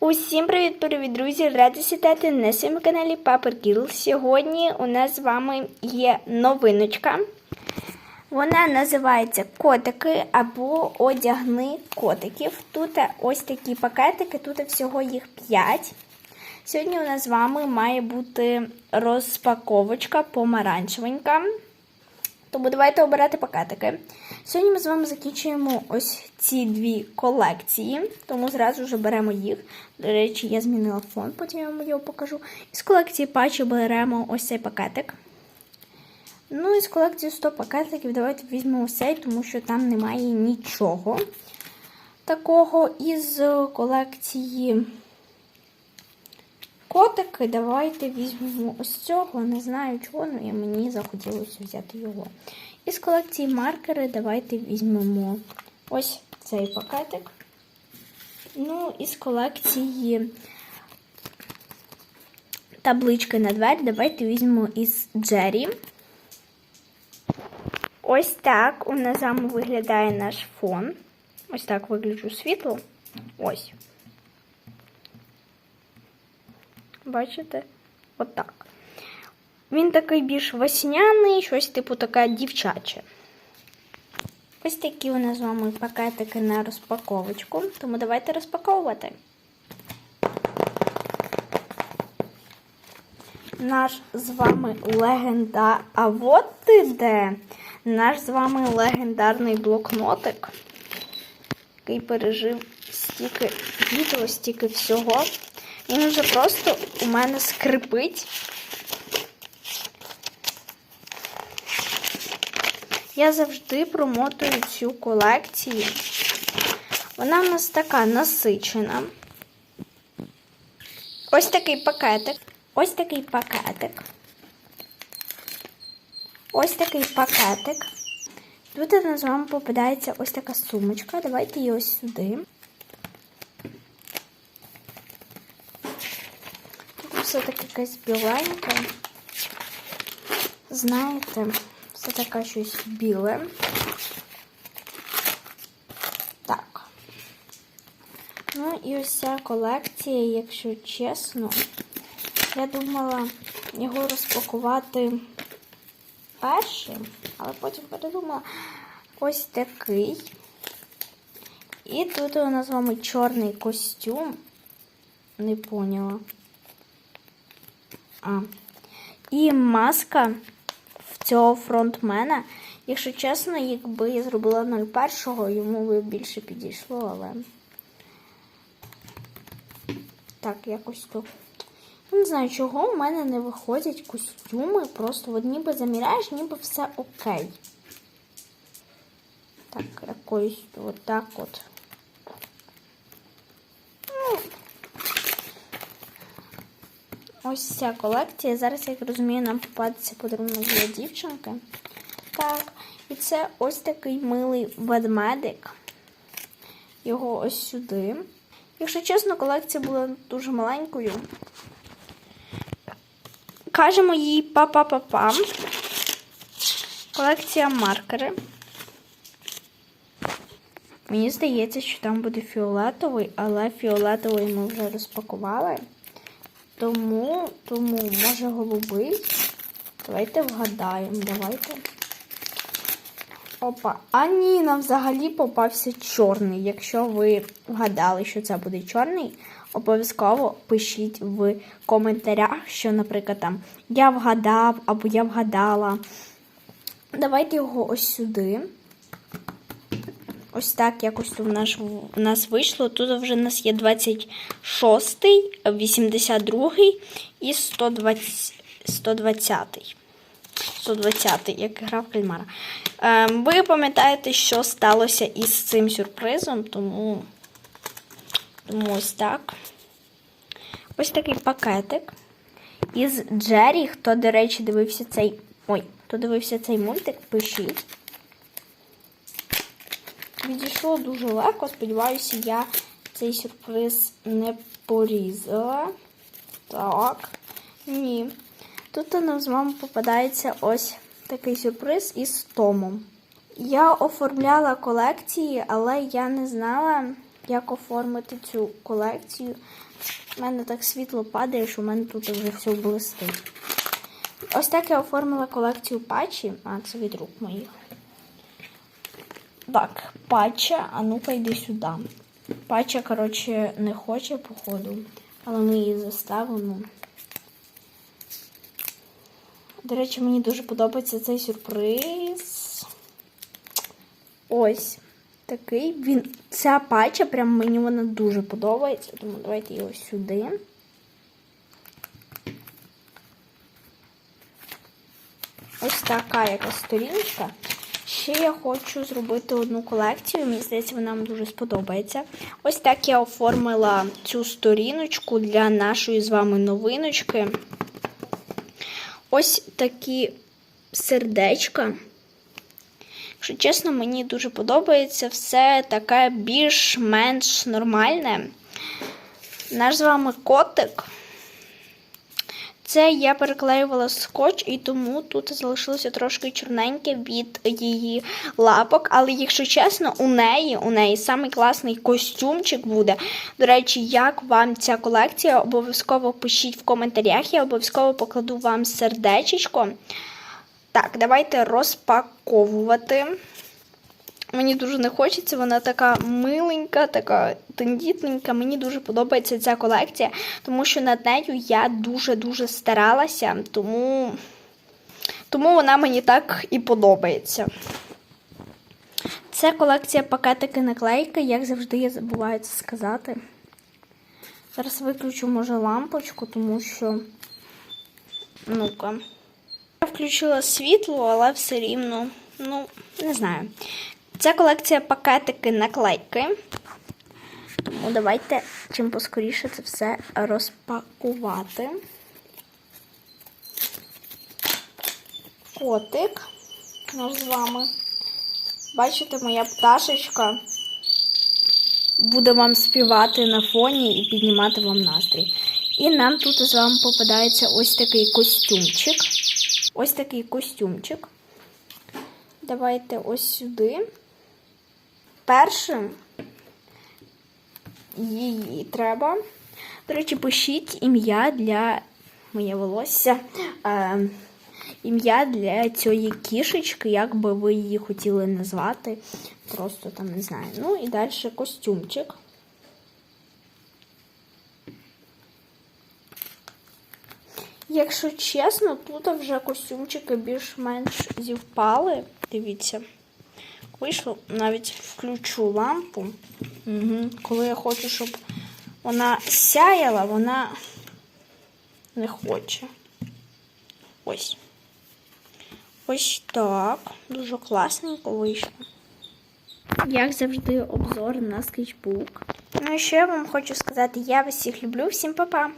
Усім привіт-привіт, друзі! Раді сідати на своєму каналі Paper Kill. Сьогодні у нас з вами є новиночка. Вона називається Котики або Одягни котиків. Тут ось такі пакетики, тут всього їх 5. Сьогодні у нас з вами має бути розпаковочка помаранчевенька. Тому давайте обирати пакетики. Сьогодні ми з вами закінчуємо ось ці дві колекції, тому зразу вже беремо їх. До речі, я змінила фон, потім я вам його покажу. Із колекції патчі беремо ось цей пакетик. Ну, із колекції 100 пакетиків давайте візьмемо ось цей, тому що там немає нічого такого. Із колекції котики давайте візьмемо ось цього. Не знаю чого, але мені захотілося взяти його. Із колекції маркери давайте візьмемо ось цей пакетик. Ну, із колекції таблички на двері давайте візьмемо із Джері. Ось так у нас виглядає наш фон. Ось так вигляджу світло. Ось. Бачите? Отак. Він такий більш весняний, щось типу таке дівчаче. Ось такі у нас з вами пакетики на розпаковочку. Тому давайте розпаковувати. Наш з вами легенда. А от ти де? Наш з вами легендарний блокнотик, який пережив стільки відео, стільки всього. Він вже просто у мене скрипить. Я завжди промотую цю колекцію. Вона в нас така насичена. Ось такий пакетик. Ось такий пакетик. Ось такий пакетик. Тут у нас з вами попадається ось така сумочка. Давайте її ось сюди. Все таке якесь біленьке. Знаєте, все таке щось біле. Так. Ну і ось ця колекція, якщо чесно, я думала його розпакувати першим, але потім передумала ось такий. І тут у нас з вами чорний костюм. Не поняла. А. І маска в цього фронтмена. Якщо чесно, якби я зробила 01, йому би більше підійшло, але. Так, якось то. Не знаю, чого у мене не виходять костюми. Просто от ніби заміряєш, ніби все окей. Так, якось отак от. Ось ця колекція. Зараз, як розумію, нам попадеться подарунок для дівчинки. Так, і це ось такий милий ведмедик. Його ось сюди. Якщо чесно, колекція була дуже маленькою. Кажемо їй па-па-па-па. Колекція маркери. Мені здається, що там буде фіолетовий, але фіолетовий ми вже розпакували. Тому, тому, може, голубий. Давайте вгадаємо, давайте. Опа. А ні, нам взагалі попався чорний. Якщо ви вгадали, що це буде чорний, обов'язково пишіть в коментарях, що, наприклад, там я вгадав або я вгадала. Давайте його ось сюди. Ось так якось тут в нас, в нас вийшло. Тут вже в нас є 26, 82 і 120, 120. 120, як грав кальмара. Е, ви пам'ятаєте, що сталося із цим сюрпризом, тому, тому ось так. Ось такий пакетик із Джері. Хто, до речі, дивився цей. Ой, хто дивився цей мультик, пишіть. Відійшло дуже легко. Сподіваюся, я цей сюрприз не порізала. Так, ні. Тут нам з вами попадається ось такий сюрприз із Томом. Я оформляла колекції, але я не знала, як оформити цю колекцію. У мене так світло падає, що в мене тут вже все блистить. Ось так я оформила колекцію патчі. А, це від рук моїх. Так, патча, а ну-ка йди сюди. Патча, коротше, не хоче, походу, але ми її заставимо. До речі, мені дуже подобається цей сюрприз. Ось такий. Він, ця патча, прям мені вона дуже подобається, тому давайте її ось сюди. Ось така якась сторінка. Ще я хочу зробити одну колекцію. Мені здається, вона вам дуже сподобається. Ось так я оформила цю сторіночку для нашої з вами новиночки. Ось такі сердечка. Якщо чесно, мені дуже подобається все таке більш-менш нормальне. Наш з вами котик. Це я переклеювала скотч, і тому тут залишилося трошки чорненьке від її лапок. Але, якщо чесно, у неї у неї самий класний костюмчик буде. До речі, як вам ця колекція? Обов'язково пишіть в коментарях, я обов'язково покладу вам сердечко. Так, давайте розпаковувати. Мені дуже не хочеться, вона така миленька, така тендітненька. Мені дуже подобається ця колекція, тому що над нею я дуже-дуже старалася, тому, тому вона мені так і подобається. Це колекція пакетики наклейки, як завжди, я забуваю це сказати. Зараз виключу, може, лампочку, тому що. Ну-ка. Я включила світло, але все рівно, ну, не знаю. Це колекція пакетики наклейки. Тому давайте чим поскоріше це все розпакувати. Котик наш з вами. Бачите, моя пташечка буде вам співати на фоні і піднімати вам настрій. І нам тут з вами попадається ось такий костюмчик. Ось такий костюмчик. Давайте ось сюди. Першим її треба. До речі, пишіть ім'я для моє волосся. Е, ім'я для цієї кішечки, як би ви її хотіли назвати. Просто там не знаю. Ну і далі костюмчик. Якщо чесно, тут вже костюмчики більш-менш зівпали. Дивіться. Вийшло, навіть включу лампу. Угу. Коли я хочу, щоб вона сяяла, вона не хоче. Ось. Ось так. Дуже класненько вийшло. Як завжди, обзор на скетчбук. Ну і ще я вам хочу сказати, я вас всіх люблю, всім па-па!